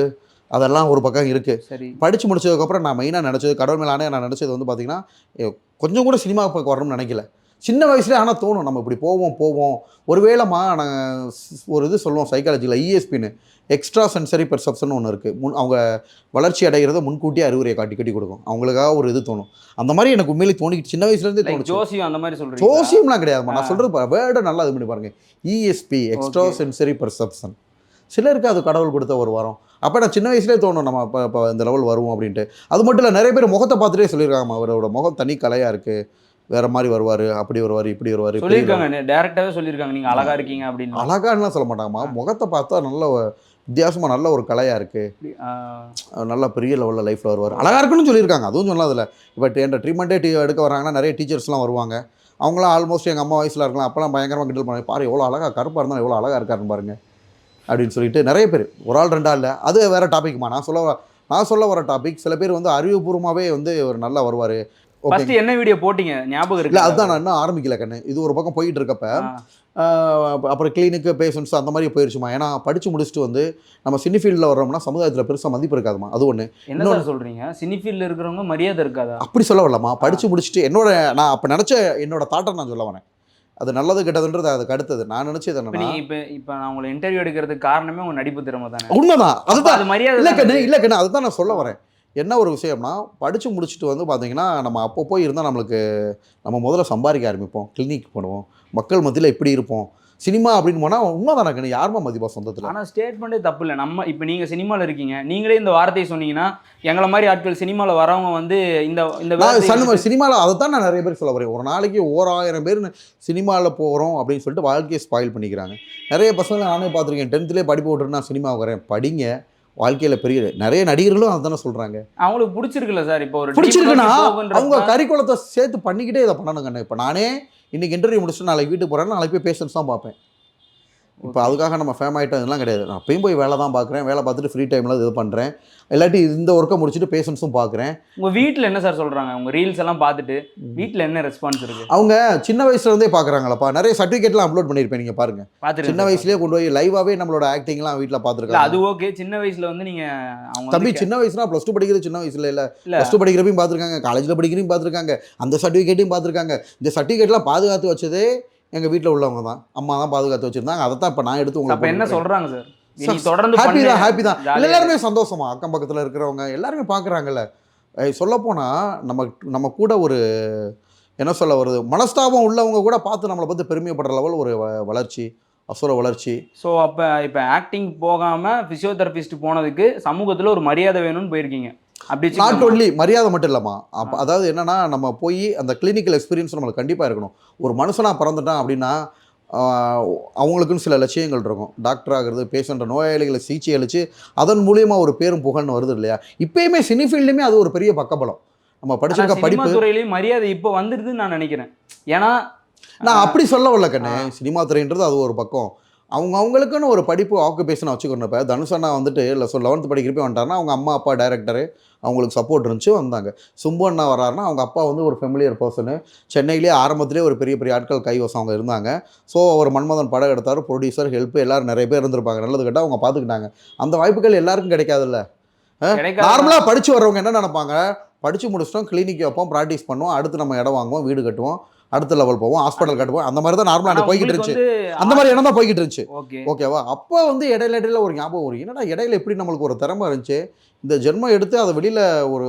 அதெல்லாம் ஒரு பக்கம் இருக்குது சரி. படித்து முடிச்சதுக்கப்புறம் நான் மெயினாக நினச்சது கடவுள் மேலானே நான் நினச்சது வந்து பார்த்திங்கன்னா கொஞ்சம் கூட சினிமா பக்கம் வரணும்னு நினைக்கல. சின்ன வயசுலேயே ஆனால் தோணும் நம்ம இப்படி போவோம் போவோம். ஒருவேளைமா நாங்கள் ஒரு இது சொல்லுவோம் சைக்காலஜியில் இஎஸ்பின்னு எக்ஸ்ட்ரா சென்சரி பெர்செப்ஷன் ஒன்று இருக்குது முன் அவங்க வளர்ச்சி அடைகிறத முன்கூட்டியே அறிவுரையை காட்டி கட்டி கொடுக்கும். அவங்களுக்காக ஒரு இது தோணும். அந்த மாதிரி எனக்கு உண்மையிலே தோணிக்கிட்டு சின்ன வயசுலேருந்தே தோணுச்சு. ஜோசியம் அந்த மாதிரி சொல்றீங்க ஜோசியம்லாம் கிடையாதுமா நான். சொல்கிறது வேர்டை நல்லா இது பண்ணி பாருங்க. ESP extra. சென்சரி பர்செப்ஷன் சிலருக்கு அது கடவுள் கொடுத்த ஒரு வரம். அப்போ நான் சின்ன வயசுலேயே தோணும் நம்ம இப்போ இப்போ இந்த லெவல் வருவோம் அப்படின்ட்டு. அது மட்டும் இல்லை நிறைய பேர் முகத்தை பார்த்துட்டே சொல்லியிருக்காங்க அவரோட முகம் தனி கலையாக இருக்குது வேற மாதிரி வருவார் அப்படி வருவார் இப்படி வருவார் சொல்லியிருக்காங்க டேரக்டாவே சொல்லியிருக்காங்க நீங்க அழகா இருக்கீங்க அப்படின்னு. அழகான்லாம் சொல்ல மாட்டாங்கம்மா. முகத்தை பார்த்தா நல்ல ஒரு- வித்தியாசமா நல்ல ஒரு கலையாக இருக்குது நல்ல பெரிய லெவலில் லைஃப்பில் வருவார். அழகாக இருக்குன்னு சொல்லியிருக்காங்க அதுவும் சொல்லாதில்ல இப்போ என்ற ட்ரீட்மெண்ட்டே டீ எடுக்க வராங்கன்னா நிறைய டீச்சர்ஸ்லாம் வருவாங்க. அவங்களாம் ஆல்மோஸ்ட் எங்கள் அம்மா வயசில் இருக்கலாம் அப்போலாம் பயங்கரமாக கிண்டல் பண்ணி பாரு எவ்வளோ அழகாக கருப்பாக இருந்தாலும் எவ்வளோ அழகாக இருக்காருன்னு பாருங்க. அப்படின்னு சொல்லிட்டு நிறைய பேர். ஒரு ஆள் ரெண்டா இல்லை. அது வேற டாபிக்மா நான் சொல்ல நான் சொல்ல வர டாபிக் சில பேர் வந்து அறிவுபூர்வமாகவே வந்து ஒரு நல்லா வருவார். ஃபர்ஸ்ட் என்ன வீடியோ போட்டீங்க? ஞாபகம் இருக்கு? அதுதான் நான் இன்னும் ஆரம்பிக்கல கண்ணு. இது ஒரு பக்கம் போயிட்டு இருக்கப்ப அப்புறம் கிளினிக்கு பேஷண்ட்ஸ் அந்த மாதிரி போயிருச்சுமா? ஏன்னா படித்து முடிச்சுட்டு வந்து நம்ம சினி ஃபீல்டில் வர்றோம்னா சமுதாயத்தில் பெருசாக மதிப்பு இருக்காதுமா? அது ஒன்று என்ன சார் சொல்றீங்க? சினி ஃபீல்ட்ல இருக்கிறவங்க மரியாதை இருக்காதா? அப்படி சொல்ல வரலாமா? படித்து முடிச்சுட்டு என்னோட நான் அப்போ நினச்ச என்னோட தாட்டை நான் சொல்ல வரேன். அது நல்லது கெட்டதுன்றது அதுக்கு அடுத்தது. நான் நினச்சது நீங்க இப்போ இப்போ நான் உங்களை இன்டர்வியூ எடுக்கிறதுக்கு காரணமே உங்க நடிப்பு திறமை தானே? உண்மைதான். அதுதான். அது மரியாதை இல்லை கண்ணு? இல்லை கண்ணு அதுதான் நான் சொல்ல வரேன். என்ன ஒரு விஷயம்னா படித்து முடிச்சுட்டு வந்து பார்த்தீங்கன்னா நம்ம அப்போ போய் இருந்தால் நம்மளுக்கு நம்ம முதல்ல சம்பாதிக்க ஆரம்பிப்போம் கிளினிக் பண்ணுவோம் மக்கள் மத்தியில் இப்படி இருப்போம். சினிமா அப்படின்னு போனால் உண்மை தானே கண்ணு? யாருமா மதிப்பா சொந்தத்தில்? ஆனா ஸ்டேட்மெண்ட்டே தப்பு இல்லை. நம்ம இப்போ நீங்க சினிமால இருக்கீங்க. நீங்களே இந்த வார்த்தையை சொன்னீங்கன்னா எங்களை மாதிரி ஆட்கள் சினிமால வரவங்க வந்து இந்த இந்த சினிமாவில் அதை தான் நான் நிறைய பேர் சொல்ல வரேன். ஒரு நாளைக்கு ஓராயிரம் பேர் சினிமாவில் போகிறோம் அப்படின்னு சொல்லிட்டு வாழ்க்கையை ஸ்பாயில் பண்ணிக்கிறாங்க. நிறைய பசங்க நானே பார்த்துருக்கேன். டென்த்லேயே படிப்பு விட்டுட்டு நான் சினிமா வரேன். படிங்க. வாழ்க்கையில் பெரிய நிறைய நடிகர்களும் அதை தானே சொல்கிறாங்க அவங்களுக்கு பிடிச்சிருக்குல்ல சார். இப்போ ஒரு பிடிச்சிருக்குன்னா அவங்க கரிக்குலத்தை சேர்த்து பண்ணிக்கிட்டே இதை பண்ணணுங்கண்ணே இப்போ நானே இன்றைக்கி இன்டர்வியூ முடிச்சுட்டு நாளைக்கு வீட்டுக்கு போகிறேன் நாளைக்கு போய் பேஷன்ஸ் தான் பார்ப்பேன். இப்போ அதுக்காக நம்ம ஃபேம் ஆகிட்டதுலாம் கிடையாது. நான் அப்பயும் போய் வேலை தான் பார்க்குறேன். வேலை பார்த்துட்டு ஃப்ரீ டைமில் இது பண்ணுறேன் இல்லாட்டி இந்த ஒர்க்கை முடிச்சுட்டு பேஷன்ஸும் பார்க்குறேன். உங்க வீட்ல என்ன சார் சொல்றாங்க? உங்க ரீல்ஸ் எல்லாம் பார்த்துட்டு வீட்ல என்ன ரெஸ்பான்ஸ் இருக்கு? அவங்க சின்ன வயசுல இருந்தே பார்க்குறாங்களப்பா. நிறைய சர்டிஃபிகேட்லாம் அப்லோட் பண்ணியிருப்பேன் நீங்கள் பாருங்க. பார்த்துட்டு சின்ன வயசுலேயே கொண்டு போய் லைவாகவே நம்மளோட ஆக்டிங்லாம் வீட்டில் பார்த்துருக்காங்க. அது ஓகே சின்ன வயசுல வந்து நீங்க அவங்க தம்பி சின்ன வயசுனா ப்ளஸ் டூ படிக்கிறது சின்ன வயசுல இல்லை. ப்ளஸ் டூ படிக்கிறப்பையும் பார்த்துருக்காங்க. காலேஜில் படிக்கிறதையும் பார்த்துருக்காங்க. அந்த சர்டிஃபிகேட்டையும் பார்த்துருக்காங்க. இந்த சர்டிஃபிகேட்லாம் பாதுகாத்து வச்சதே எங்கள் வீட்டில் உள்ளவங்க தான். அம்மா தான் பாதுகாத்து வச்சிருந்தாங்க. அதை தான் இப்போ நான் எடுத்து அப்ப என்ன உங்களுக்கு சொல்றாங்க சார் தொடர்ந்து ஹாப்பி. தான் ஹாப்பி தான். எல்லாருமே சந்தோஷமா? அக்கம் பக்கத்தில் இருக்கிறவங்க எல்லாருமே பார்க்குறாங்கல்ல சொல்லப்போனால் நம்ம நம்ம கூட ஒரு என்ன சொல்ல வருது? மனஸ்தாபம் உள்ளவங்க கூட பார்த்து நம்மளை பற்றி பெருமைப்படுற லெவல் ஒரு வளர்ச்சி அசுர வளர்ச்சி. ஸோ அப்போ இப்போ ஆக்டிங் போகாம பிசியோதெரபிஸ்ட் போனதுக்கு சமூகத்துல ஒரு மரியாதை வேணும்னு போயிருக்கீங்க. அப்படி நாட்? ஒன்லி மரியாதை மட்டும் இல்லைம்மா. அப்போ அதாவது என்னன்னா நம்ம போய் அந்த கிளினிக்கல் எக்ஸ்பீரியன்ஸ் நம்மளுக்கு கண்டிப்பாக இருக்கணும். ஒரு மனுஷனாக பிறந்துட்டான் அப்படின்னா அவங்களுக்குன்னு சில லட்சியங்கள் இருக்கும். டாக்டர் ஆகிறது பேஷண்ட்டை நோயாளிகளை சிகிச்சை அளித்து அதன் மூலியமா ஒரு பேரும் புகழ்னு வருது இல்லையா? இப்பயுமே சினி ஃபீல்டுமே அது ஒரு பெரிய பக்கபலம். நம்ம படிச்சிருக்க படிப்பு துறையிலயும் மரியாதை இப்போ வந்துருதுன்னு நான் நினைக்கிறேன். ஏன்னா நான் அப்படி சொல்ல வரல கண்ணே. சினிமா துறைன்றது அது ஒரு பக்கம். அவங்க அவங்களுக்குன்னு ஒரு படிப்பு ஆக்குபேஷன் வச்சுக்கணும். இப்போ தனுஷ் அண்ணா வந்துட்டு இல்லை ஸோ லெவன்த் படிக்கிறப்ப வந்துட்டாருன்னா அவங்க அம்மா அப்பா டைரக்டரு அவங்களுக்கு சப்போர்ட் இருந்துச்சு வந்தாங்க. சும்பு அண்ணா வராருன்னா அவங்க அப்பா வந்து ஒரு ஃபெமிலியர் பர்சனு சென்னையிலே ஆரம்பத்திலே ஒரு பெரிய பெரிய ஆட்கள் கைவசம் அவங்க இருந்தாங்க. ஸோ அவர் மன்மதன் படம் எடுத்தார் ப்ரொடியூசர் ஹெல்ப் எல்லாரும் நிறைய பேர் இருந்திருப்பாங்க. நல்லது கேட்டால் அவங்க பார்த்துக்கிட்டாங்க அந்த வாய்ப்புகள் எல்லாருக்கும் கிடைக்காதுல்ல. கிடைக்காது நார்மலாக படித்து வர்றவங்க என்ன நினைப்பாங்க? படித்து முடிச்சிட்டோம் கிளினிக் வைப்போம் ப்ராக்டிஸ் பண்ணுவோம் அடுத்து நம்ம இடம் வாங்குவோம் வீடு கட்டுவோம். அடுத்த லெவல் போவோம் ஹாஸ்பிட்டல் கட்டுவோம். அந்த மாதிரி தான் நார்மலாக போய்கிட்டு இருந்துச்சு. அந்த மாதிரி இடம் தான் போய்கிட்டு இருந்துச்சு. ஓகே ஓகேவா அப்போ வந்து இடையில இடையில ஒரு ஞாபகம் வரும். என்னடா இடையில எப்படி நம்மளுக்கு ஒரு திறமை இருந்துச்சு? இந்த ஜென்மம் எடுத்து அதை வெளியில் ஒரு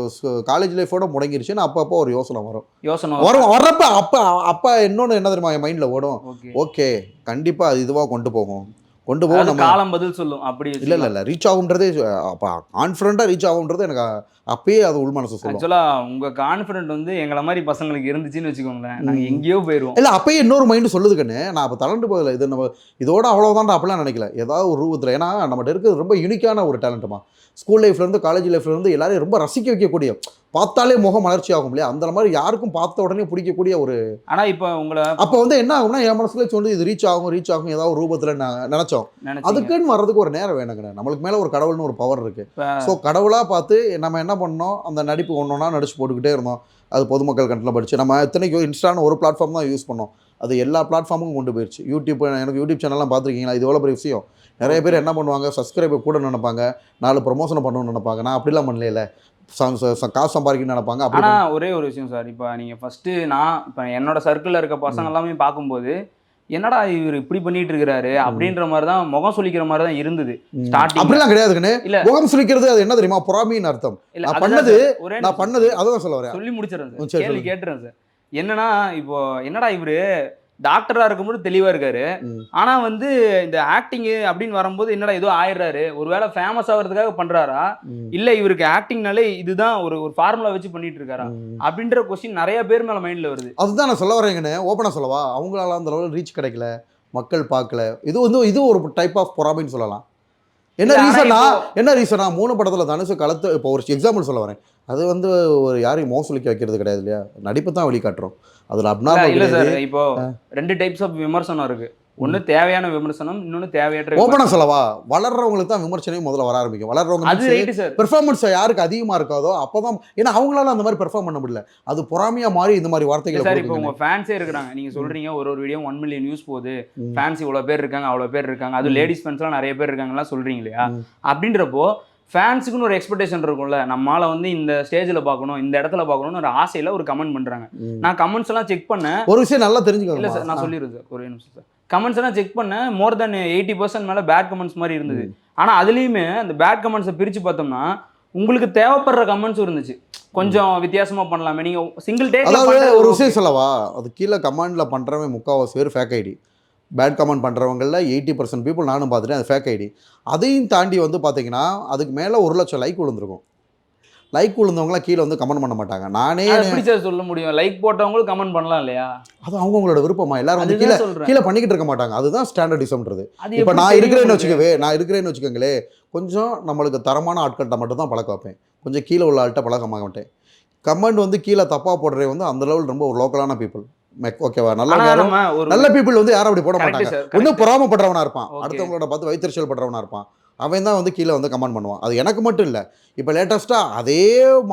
காலேஜ் லைஃபோட முடங்கிருச்சுன்னு அப்பப்போ ஒரு யோசனை வரும். யோசனை வரும். வர்றப்ப அப்போ அப்போ இன்னொன்று என்ன தெரியுமா என் மைண்டில் ஓடும். ஓகே ஓகே கண்டிப்பாக அது இதுவாக கொண்டு போகும். கொண்டு அதாவது நம்ம காலம் பதில் சொல்லும் அப்படி இல்லை இல்லை இல்லை ரீச் ஆகுன்றதே அப்போ கான்ஃபிடண்ட்டாக ரீச் ஆகுன்றது எனக்கு அப்பயே அது உள் மனசு சொல்லும். ஆக்சுவலா உங்க கான்ஃபிடென்ட் வந்து எங்களை மாதிரி பசங்களுக்கு இருந்துச்சுன்னு வச்சுக்கோங்களேன். நாங்க ம். எங்கேயோ போயிருவோம். இல்லை அப்பயே இன்னொரு மைண்டு சொல்லுது கண்ணு. நான் அப்போ தளர்ந்து போகல. இது நம்ம இதோட அவ்வளோதான்டா அப்படிலாம் நினைக்கல. ஏதாவது ஒரு ரூபத்தில் ஏன்னா நம்மகிட்ட இருக்கிறது ரொம்ப யூனிக்கான ஒரு டேலண்ட்டுமா ஸ்கூல் லைஃப்லேருந்து காலேஜ் லைஃப்லேருந்து எல்லாரையும் ரொம்ப ரசிக்க வைக்கக்கூடிய பார்த்தாலே முகம் மலர்ச்சி ஆகும் இல்லையா? அந்த மாதிரி யாருக்கும் பார்த்த உடனே பிடிக்கக்கூடிய ஒரு ஆனா இப்ப உங்களை அப்போ வந்து என்ன ஆகும்னா என் மனசுல சொல்லி இது ரீச் ஆகும் ரீச் ஆகும் ஏதாவது ஒரு ரூபத்தில் நான் நினச்சோம். அதுக்குன்னு வர்றதுக்கு ஒரு நேரம் வேணுங்கண்ணே. நம்மளுக்கு மேலே ஒரு கடவுள்னு ஒரு பவர் இருக்குது இப்ப ஸோ கடவுளாக பார்த்து நம்ம என்ன பண்ணோம் அந்த நடிப்பு ஒன்று நடிச்சு போட்டுக்கிட்டே இருந்தோம். அது பொதுமக்கள் கண்ணில் படிச்சு நம்ம இத்தனைக்கும் இன்ஸ்டான்னு ஒரு பிளாட்ஃபார்ம் தான் யூஸ் பண்ணோம். அது எல்லா பிளாட்ஃபார்முக்கும் கொண்டு போயிடுச்சு யூடியூப் எனக்கு யூடியூப் சேனல்லாம் பார்த்துருக்கீங்களா? இது எவ்வளோ பெரிய விஷயம்? நிறைய பேர் என்ன பண்ணுவாங்க? சப்ஸ்கிரைபர் கூட நினைப்பாங்க. நாலு ப்ரொமோஷன் பண்ணணும்னு நினைப்பாங்க. நான் அப்படிலாம் பண்ணல காசு சம்பாதிக்கணும்னு நினைப்பாங்க. அப்படி ஆனா ஒரே ஒரு விஷயம் சார். இப்போ நீங்க ஃபர்ஸ்ட் நான் இப்போ என்னோட சர்க்கிள்ல இருக்க பசங்க எல்லாமே பார்க்கும்போது என்னடா இவர் இப்படி பண்ணிட்டு இருக்கிறாரு? அப்படின்ற மாதிரி தான் முகம் சொல்லிக்கிற மாதிரி தான் இருந்தது. அப்படிலாம் கிடையாதுங்கண்ணே இல்ல. முகம் சுளிக்கிறது அது என்ன தெரியுமா? பொறாமைன்னு அர்த்தம். இல்ல நான் அதுதான் பண்ணது, நான். பண்ணது அதான் சொல்ல வரேன். சொல்லி முடிச்சிடறேன் சார். கேள்வி. கேட்டுறேன் சார். என்னன்னா இப்போ என்னடா இவரு? டாக்டரா இருக்கும்போது தெளிவா இருக்காரு. ஆனா வந்து இந்த ஆக்டிங் அப்படின்னு வரும்போது என்னடா ஏதோ ஆயிடுறாரு? ஒருவேளை ஃபேமஸ் ஆகிறதுக்காக பண்றாரா. இல்ல இவருக்கு ஆக்டிங்னாலே இதுதான் ஒரு ஒரு ஃபார்முலா வச்சு பண்ணிட்டு இருக்காரா. அப்படின்ற கொஸ்டின் நிறைய பேர் மேல மைண்ட்ல வருது. அதுதான் நான் சொல்ல வரேங்கண்ணே ஓப்பனாக சொல்லவா? அவங்களால அந்த லெவலில் ரீச் கிடைக்கல. மக்கள் பார்க்கல. இது வந்து இது ஒரு டைப் ஆஃப் பொறாமைன்னு சொல்லலாம். என்ன ரீசனா என்ன ரீசனா மூணு படத்தில் தனுசு கலத்து இப்போ ஒரு எக்ஸாம்பிள் சொல்ல வரேன். அது வந்து ஒரு யாரையும் மோசலிக்க வைக்கிறது கிடையாது இல்லையா? நடிப்பு தான் வெளிக்காட்டுறோம். அதில் அப்னார்மல் இல்ல சார் இப்போ ரெண்டு டைப்ஸ் ஆஃப் விமர்சனம் இருக்கு. ஒண்ணு தேவையான விமர்சனம் இன்னொன்னு தேவையற்ற ஓப்பனாக. சொல்லவா? வளர்றவங்களுக்கு தான் விமர்சனம் முதல்ல வர ஆரம்பிக்கும். வளர்றவங்க அது ரைட்டு சார் பெர்ஃபார்மன்ஸ் யாருக்கு அதிகமாக இருக்காதோ அப்போ தான் ஏன்னா அவங்களால அந்த மாதிரி பெர்ஃபார்ம் பண்ண முடியல. அது பொறாமையாக மாறி இந்த மாதிரி வார்த்தைகளை சார் இப்போ. உங்க ஃபேன்ஸே இருக்கிறாங்க. நீங்க சொல்றீங்க ஒரு ஒரு வீடியோ ஒன் மில்லியன் நியூஸ் போகுது. ஃபேன்ஸ் இவ்வளவு பேர் இருக்காங்க அவ்வளவு பேர் இருக்காங்க. அது. லேடிஸ் ஃபேன்ஸ்லாம் நிறைய பேர் இருக்காங்கலாம் சொல்றீங்க இல்லையா. அப்படின்றப்போ ஃபேன்ஸுக்குன்னு ஒரு எக்ஸ்பெக்டேஷன் இருக்கும்ல. நம்மால வந்து இந்த ஸ்டேஜில் பார்க்கணும் இந்த இடத்துல பார்க்கணும்னு ஒரு ஆசையில ஒரு கமெண்ட் பண்றாங்க. நான் கமெண்ட்ஸ் எல்லாம் செக் பண்ணேன். ஒரு விஷயம் நல்லா இல்ல தெரிஞ்சுக்கோங்க சார் நான் சொல்லிடுறேன் சார் ஒரே நிமிஷம் சார் கமெண்ட்ஸ் எல்லாம் செக் பண்ணேன் மோர் தென் எயிட்டி பர்சன்ட் மேல பேட் கமெண்ட்ஸ் மாதிரி இருந்தது. ஆனா அதுலயுமே அந்த பேட் கமெண்ட்ஸை பிரிச்சு பார்த்தோம்னா உங்களுக்கு தேவைப்படுற கமெண்ட்ஸ் இருந்துச்சு. கொஞ்சம் வித்தியாசமா பண்ணலாமே. நீங்க சிங்கிள் டேக்ல ஒரு விஷயம் சொல்லவா? அது கீழே கமெண்டில் பண்ணுறவன் முக்கால்வாசி பேர் ஃபேக் ஐடி பேட் கமெண்ட் பண்ணுறவங்களில் எயிட்டி பர்சன்ட் பீப்புள் நானும் பார்த்துட்டேன் அது ஃபேக் ஐடி அதையும் தாண்டி வந்து பார்த்தீங்கன்னா அதுக்கு மேலே ஒரு லட்சம் லைக் விழுந்திருக்கும். லைக் விழுந்தவங்களாம் கீழே வந்து கமெண்ட் பண்ண மாட்டாங்க. நானே எப்படி சார் சொல்ல முடியும்? லைக் போட்டவங்களும் கமெண்ட் பண்ணலாம் இல்லையா? அது அவங்கவுங்களோட விருப்பமா? எல்லாரும் வந்து கீழே கீழே பண்ணிக்கிட்டு இருக்க மாட்டாங்க. அதுதான் ஸ்டாண்டர்டிசம்ன்றது இப்போ நான் இருக்கிறேன்னு? வச்சுக்கவே நான் இருக்கிறேன்னு வச்சுக்கோங்களே கொஞ்சம் நம்மளுக்கு தரமான ஆட்கள்கிட்ட மட்டும் தான் பழக்க வைப்பேன். கொஞ்சம் கீழே உள்ள ஆள்கிட்ட பழக்க மாட்டேன். கமெண்ட் வந்து கீழே தப்பாக போடுறே வந்து அந்த லெவல் ரொம்ப ஒரு லோக்கலான பீப்புள் ஓகேவா நல்ல நல்ல பீப்புள் வந்து யாரும் அப்படி போட மாட்டாங்க. ஒன்றும் பொறாமப்படுறவனா இருப்பான். அடுத்தவங்களோட பார்த்து வைத்தறிச்சல் படுறவனா இருப்பான். அவன் தான் வந்து கீழே வந்து கமெண்ட் பண்ணுவான். அது எனக்கு மட்டும் இல்லை. இப்போ லேட்டஸ்ட்டாக அதே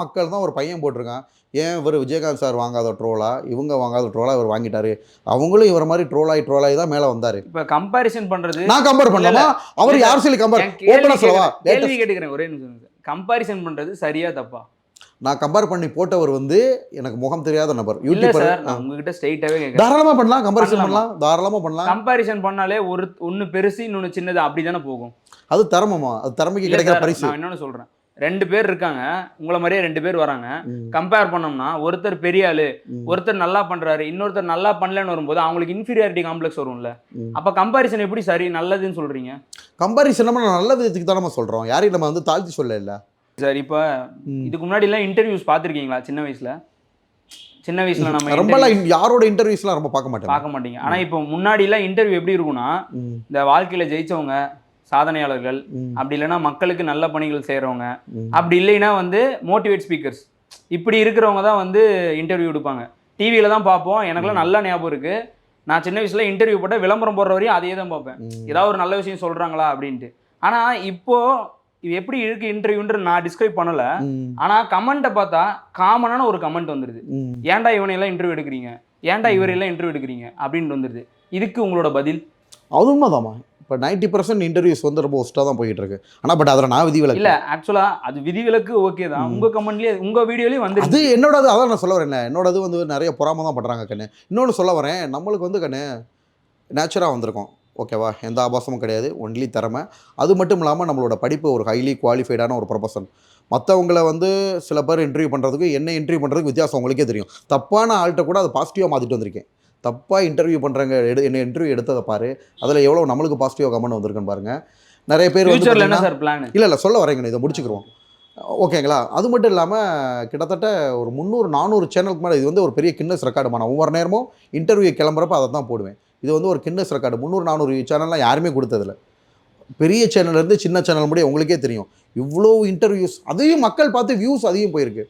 மக்கள் தான் ஒரு பையன் போட்டிருக்கான். ஏன் இவர் விஜயகாந்த் சார் வாங்காத ட்ரோலா இவங்க வாங்காத ட்ரோலா இவர் வாங்கிட்டாரு. அவங்களும் இவர மாதிரி ட்ரோலாகி ட்ரோலாகி தான் மேலே வந்தார். இப்ப கம்பாரிசன் பண்றது நான் கம்பேர் பண்ணலாமா? அவர் யார் சொல்லி கம்பேர் ஓப்பனாக சொல்லவா. கேள்வி கேட்டுக்கிறேன் ஒரே நிமிஷம் கம்பாரிசன் பண்றது சரியா தப்பா? நான் கம்பேர் பண்ணி போட்டவர் வந்து எனக்கு முகம் தெரியாத நபர் இல்ல யூடியூபர் உங்ககிட்ட ஸ்ட்ரைட்டாவே தாராளமா பண்ணலாம் கம்பேரிசன் பண்ணலாமா? தாராளமா பண்ணலாம். கம்பாரிசன் பண்ணாலே ஒரு ஒன்னு பெருசு இன்னொன்னு சின்னது அப்படிதானே போகும். அது திறமமா அது திறமைக்கு கிடைக்கிற பரிசு. நான் சொல்றேன். ரெண்டு பேர் இருக்காங்க உங்களை மாதிரியே ரெண்டு பேர் வராங்க. கம்பேர் பண்ணோம்னா ஒருத்தர் பெரிய ஆளு ஒருத்தர் நல்லா பண்றாரு இன்னொருத்தர் நல்லா பண்ணலன்னு வரும்போது அவங்களுக்கு இன்ஃபீரியாரிட்டி காம்ப்ளெக்ஸ் வரும்ல. அப்ப கம்பாரிசன் எப்படி சரி நல்லதுன்னு சொல்றீங்க? கம்பாரிசன் நம்ம நல்ல விதத்துக்கு தான் நம்ம சொல்றோம். யாரையும் நம்ம வந்து தாழ்த்தி சொல்ல இல்ல சார் இப்ப. இதுக்கு முன்னாடி எல்லாம் இன்டர்வியூஸ் பார்த்துருக்கீங்களா? சின்ன வயசுல? சின்ன வயசுல நம்ம in- யாரோட இன்டர்வியூஸ்லாம் ரொம்ப பார்க்க மாட்டேன். பார்க்க மாட்டீங்க. ஆனா இப்போ முன்னாடி எல்லாம் இன்டர்வியூ எப்படி இருக்கும்னா இந்த வாழ்க்கையில ஜெயிச்சவங்க சாதனையாளர்கள் அப்படி இல்லைன்னா மக்களுக்கு நல்ல பணிகள் செய்றவங்க ம். அப்படி இல்லைன்னா வந்து மோட்டிவேட் ஸ்பீக்கர்ஸ் இப்படி இருக்கிறவங்க தான் வந்து இன்டர்வியூ எடுப்பாங்க. டிவியில தான் பார்ப்போம். எனக்குலாம் நல்ல ஞாபகம் இருக்கு. நான் சின்ன வயசுல இன்டர்வியூ போட்ட விளம்பரம் போடுற வரையும் அதையே தான் பார்ப்பேன். ஏதாவது ஒரு நல்ல விஷயம் சொல்றாங்களா அப்படின்ட்டு. ஆனா இப்போ இது எப்படி இருக்கு இன்டர்வியூன்ற நான் டிஸ்கிரைப் பண்ணல. ஆனா கமெண்ட்டை பார்த்தா காமனான ஒரு கமெண்ட் வந்துருது. ஏன்டா இவனை எல்லாம் இன்டர்வியூ எடுக்கிறீங்க? ஏன்டா இவரையெல்லாம் இன்டர்வியூ எடுக்கிறீங்க? அப்படின்னு வந்துருது. இதுக்கு உங்களோட பதில்? அது உண்மைதாம்மா. இப்போ நைன்டி பர்சன்ட் இன்டர்வியூஸ் வந்து ரொம்ப ஒஸ்ட்டாக தான் போயிட்டு இருக்கு ஆனால் பட் அதில் நான் விதி விலக்கு இல்ல ஆக்சுவலா அது விதிவிலக்கு ஓகே தான். ம். உங்க கமெண்ட்லயே உங்க வீடியோலயும் வந்து அது என்னோடது அதான் நான் சொல்ல வரேன் என்னோடது வந்து நிறைய பொறாம தான் பண்ணுறாங்க கண்ணு. இன்னொன்று சொல்ல வரேன். நம்மளுக்கு வந்து கண்ணு நேச்சராக வந்திருக்கோம். ஓகேவா? எந்த ஆபாசமும் கிடையாது. ஒன்லி திறமை. அது மட்டும் இல்லாமல் நம்மளோட படிப்பு ஒரு ஹைலி குவாலிஃபைடான ஒரு ப்ரொஃபஷன் மற்றவங்கள வந்து சில பேர் இன்டர்வியூ பண்ணுறதுக்கு என்ன இன்டர்வியூ பண்ணுறதுக்கு வித்தியாசம் உங்களுக்கே தெரியும். தப்பான ஆள்கிட்ட கூட அதை பாசிட்டிவாக மாற்றிட்டு வந்திருக்கேன். தப்பாக இன்டர்வியூ பண்ணுறாங்க எடு என்ன இன்டர்வியூ எடுத்ததை பாரு. அதில் எவ்வளோ நம்மளுக்கு பாசிட்டிவாக கமெண்ட் வந்திருக்குன்னு பாருங்க. நிறைய பேர் வந்து இல்லை இல்லை சொல்ல வரேங்க இதை முடிச்சுக்கிறோம் ஓகேங்களா? அது மட்டும் இல்லாமல் கிட்டத்தட்ட ஒரு முந்நூறு நானூறு சேனலுக்கு மேலே இது வந்து ஒரு பெரிய கின்னஸ் ரெக்கார்டுமா நான் ஒவ்வொரு நேரமும் இன்டர்வியூ கிளம்புறப்ப அதை தான் போடுவேன். இது வந்து ஒரு கின்னஸ் ரெக்கார்டு முந்நூறு நானூறு சேனல்லாம் யாருமே கொடுத்ததில்ல. பெரிய சேனல்லேருந்து சின்ன சேனல் முடிய உங்களுக்கே தெரியும். இவ்வளோ இன்டர்வியூஸ் அதையும் மக்கள் பார்த்து வியூஸ் அதிகம் போயிருக்கு.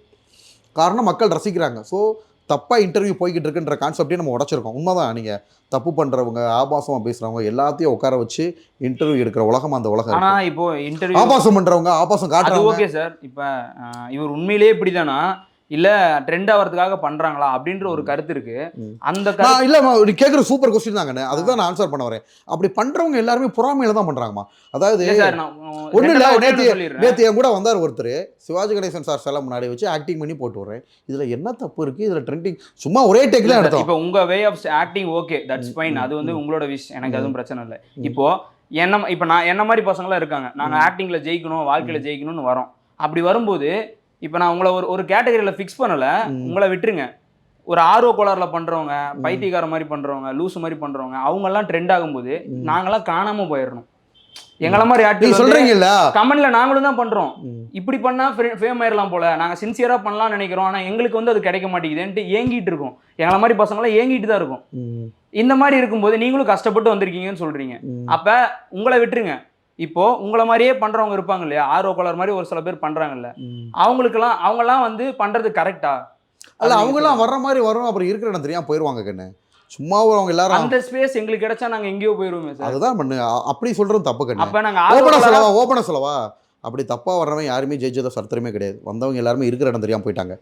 காரணம் மக்கள் ரசிக்கிறாங்க. ஸோ தப்பாக இன்டர்வியூ போய்கிட்டு இருக்குன்ற கான்செப்டே நம்ம உடச்சிருக்கோம். உண்மைதான். நீங்கள் தப்பு பண்ணுறவங்க ஆபாசமாக பேசுகிறவங்க எல்லாத்தையும் உட்கார வச்சு இன்டர்வியூ எடுக்கிற உலகம் அந்த உலகம் ஆனா இருக்கு. இப்போ இன்டர்வியூ ஆபாசம் பண்ணுறவங்க ஆபாசம் அது காட்டுறவங்க ஓகே சார் இப்ப இவர் உண்மையிலேயே இப்படிதானா? இல்ல ட்ரெண்ட் ஆகிறதுக்காக பண்றாங்களா அப்படின்ற ஒரு கருத்து இருக்கு. அந்த இல்லைம்மா நீ கேட்குற சூப்பர் கொஸ்டின் தாங்கண்ணே அதுதான் நான் ஆன்சர் பண்ண வரேன். அப்படி பண்ணுறவங்க எல்லாருமே பொறாமையில தான் பண்ணுறாங்கம்மா அதாவது இல்ல ஒண்ணும் இல்ல, நேற்று என் கூட வந்தார் ஒருத்தர். சிவாஜி கணேசன் சார் செல்ல முன்னாடி வச்சு ஆக்டிங் பண்ணி போட்டு விட்றேன். இதில் என்ன தப்பு இருக்குது இதில் ட்ரெண்டிங் சும்மா ஒரே இல்ல சார், எடுத்தோம். இப்போ உங்க way of acting okay that's fine அது வந்து. உங்களோட விஷ் எனக்கு. அதுவும் பிரச்சனை இல்லை. இப்போ என்ன இப்போ நான் என்ன மாதிரி பசங்களாம் இருக்காங்க. நாங்க ம். ஆக்டிங்ல ஜெயிக்கணும் வாழ்க்கையில ஜெயிக்கணும்னு வரோம். அப்படி வரும்போது இப்போ நான் உங்களை ஒரு ஒரு கேட்டகரியில ஃபிக்ஸ் பண்ணல. உங்களை விட்டுருங்க. ஒரு ஆர்வ கோளாறுல பண்றவங்க பைத்தியக்கார மாதிரி பண்றவங்க லூசு மாதிரி பண்றவங்க அவங்க எல்லாம் ட்ரெண்ட் ஆகும்போது ம். நாங்கெல்லாம் காணாம போயிடணும். எங்கள மாதிரி நீ ஆக்டிவ் சொல்கிறீங்கல்ல கமெண்ட்ல நாங்களும் தான் பண்றோம். இப்படி பண்ணா ஃபேம் ஆயிடலாம் போல. நாங்க சின்சியரா பண்ணலாம்னு நினைக்கிறோம். ஆனா எங்களுக்கு வந்து அது கிடைக்க மாட்டேங்குதுன்ட்டு ஏங்கிட்டு இருக்கோம். எங்களை மாதிரி பசங்களாம் ஏங்கிட்டு தான் இருக்கும். இந்த மாதிரி இருக்கும்போது நீங்களும் கஷ்டப்பட்டு வந்திருக்கீங்கன்னு சொல்றீங்க. அப்ப உங்களை விட்டுருங்க. இப்போ உங்களை மாதிரியே பண்றவங்க இருப்பாங்க இல்லையா? ஆர்வ கோளாறு மாதிரி ஒரு சில பேர் பண்றாங்கல்ல. அவங்களுக்கெல்லாம் அவங்கெல்லாம் வந்து பண்றது கரெக்டா அல்ல அவங்கெல்லாம் வர்ற மாதிரி வரும் அப்புறம் இருக்கிற இடம் தெரியாம போயிடுவாங்க கண்ணு. சும்மா அவங்க எல்லாரும் அந்த ஸ்பேஸ் எங்களுக்கு கிடைச்சா நாங்க எங்கேயோ போயிருவோமே சார் அதுதான் பண்ணு. அப்படி சொல்றது தப்பு கண்ணு. அப்ப நாங்க கோளாறா- சொல்லவா ஓப்பனா சொல்லவா? அப்படி தப்பா வர்றவன் யாருமே ஜெயிச்சத சரித்திரமே கிடையாது. வந்தவங்க எல்லாருமே இருக்கிற இடம் தெரியாம போயிட்டாங்க.